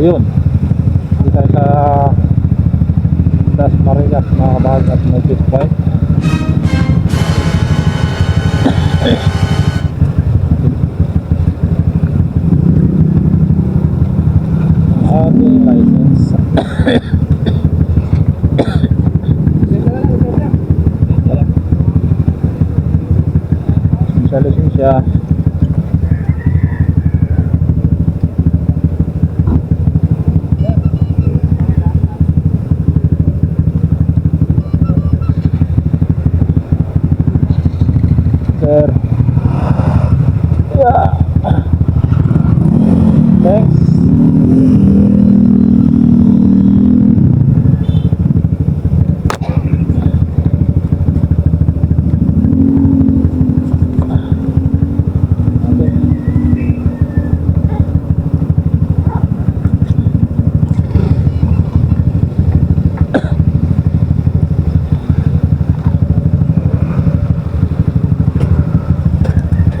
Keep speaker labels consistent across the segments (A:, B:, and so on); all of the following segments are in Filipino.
A: Ayun. Dito tayo sa Das Marinas mga kabahag at fish point. Ating license. Sa lisensya. Sir. Yeah. Thanks.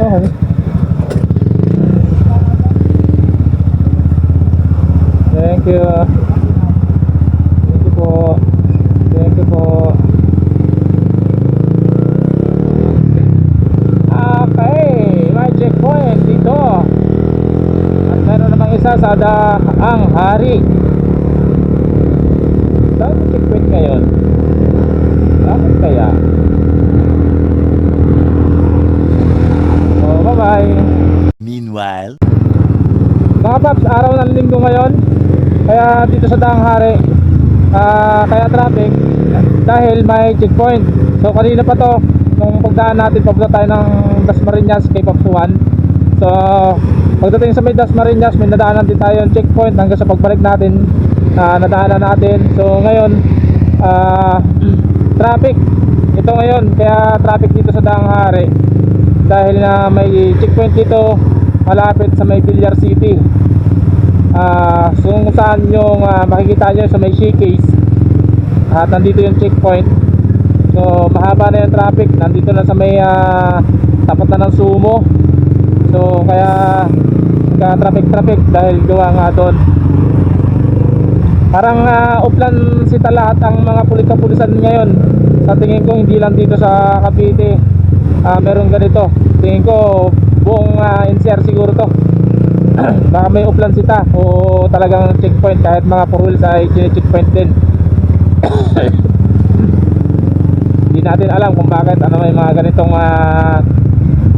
A: Okay. Okay. Thank you. Thank you po. Thank you po. Okay, may checkpoint dito. At meron namang isa sa Daang Hari. Saan checkpoint ngayon? Bakit kaya? Oh, bye-bye.
B: Meanwhile,
A: Mga paps, araw ng linggo ngayon. Kaya dito sa Daang Hari, ah, kaya traffic dahil may checkpoint. So kanina pa to, nung pagdaan natin papunta tayo ng Dasmariñas kay Papsuan. So pagdating sa may Dasmariñas, may nadaanan din tayo yung checkpoint hanggang sa pagbalik natin, ah, nadaanan natin. So ngayon, ah, traffic. Ito ngayon, kaya traffic dito sa Daang. Dahil na may checkpoint dito malapit sa may Villar City. Kung saan yung ah, makikita nyo sa may showcase at nandito yung checkpoint. So mahaba na yung traffic, nandito na sa may ah, tapat na ng sumo. So kaya nagka traffic traffic dahil gawa nga doon. Parang uh, uplan sita lahat ang mga pulis-kapulisan ngayon. Sa tingin ko hindi lang dito sa Cavite ah, meron ganito. Tingin ko buong ah, NCR siguro to. Baka may uplan sita o talagang checkpoint kahit mga four wheels ay checkpoint din. Hindi natin alam kung bakit ano may mga ganitong ah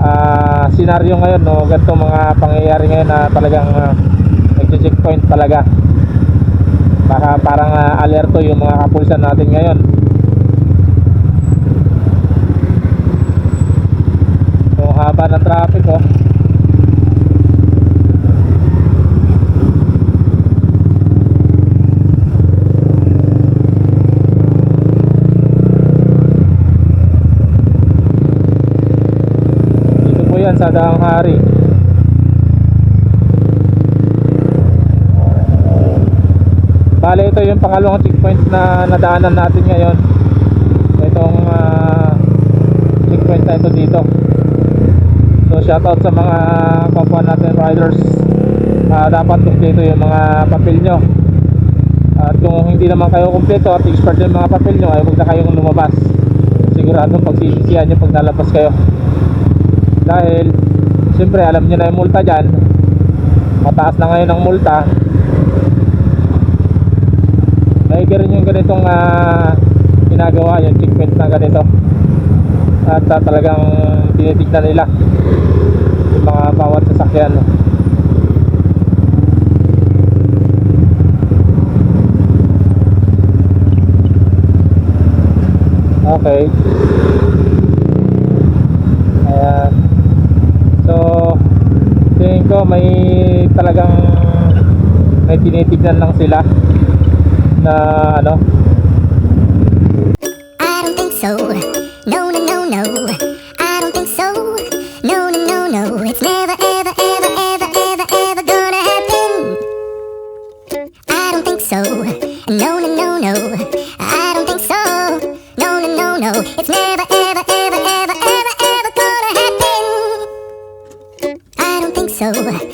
A: ah, senaryo ngayon no, ganitong mga pangyayari ngayon na talagang uh, checkpoint talaga. Baka parang ah, alerto yung mga kapulisan natin ngayon. So haba ng traffic oh. Dito po yan sa Daang Hari. Bale ito yung pangalawang checkpoint na nadaanan natin ngayon. Itong ah, checkpoint na ito dito. So shoutout sa mga kapwa natin riders. Ah, dapat kumpleto yung mga papel nyo. At kung hindi naman kayo kumpleto at expert yung mga papel nyo, ay huwag na kayong lumabas. Siguradong pagsisisihan nyo pag nalabas kayo. Dahil, siyempre alam nyo na yung multa dyan. Mataas na ngayon ang multa. Maigi rin yung ganitong ah, ginagawa, yung checkpoint na ganito. At ah, talagang tinitignan nila yung mga bawat sasakyan. Okay. Ayan. So, may talagang may tinitignan lang sila na ano
C: so.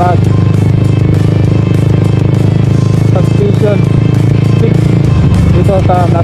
A: Kabahag. Substation 6 dito sa.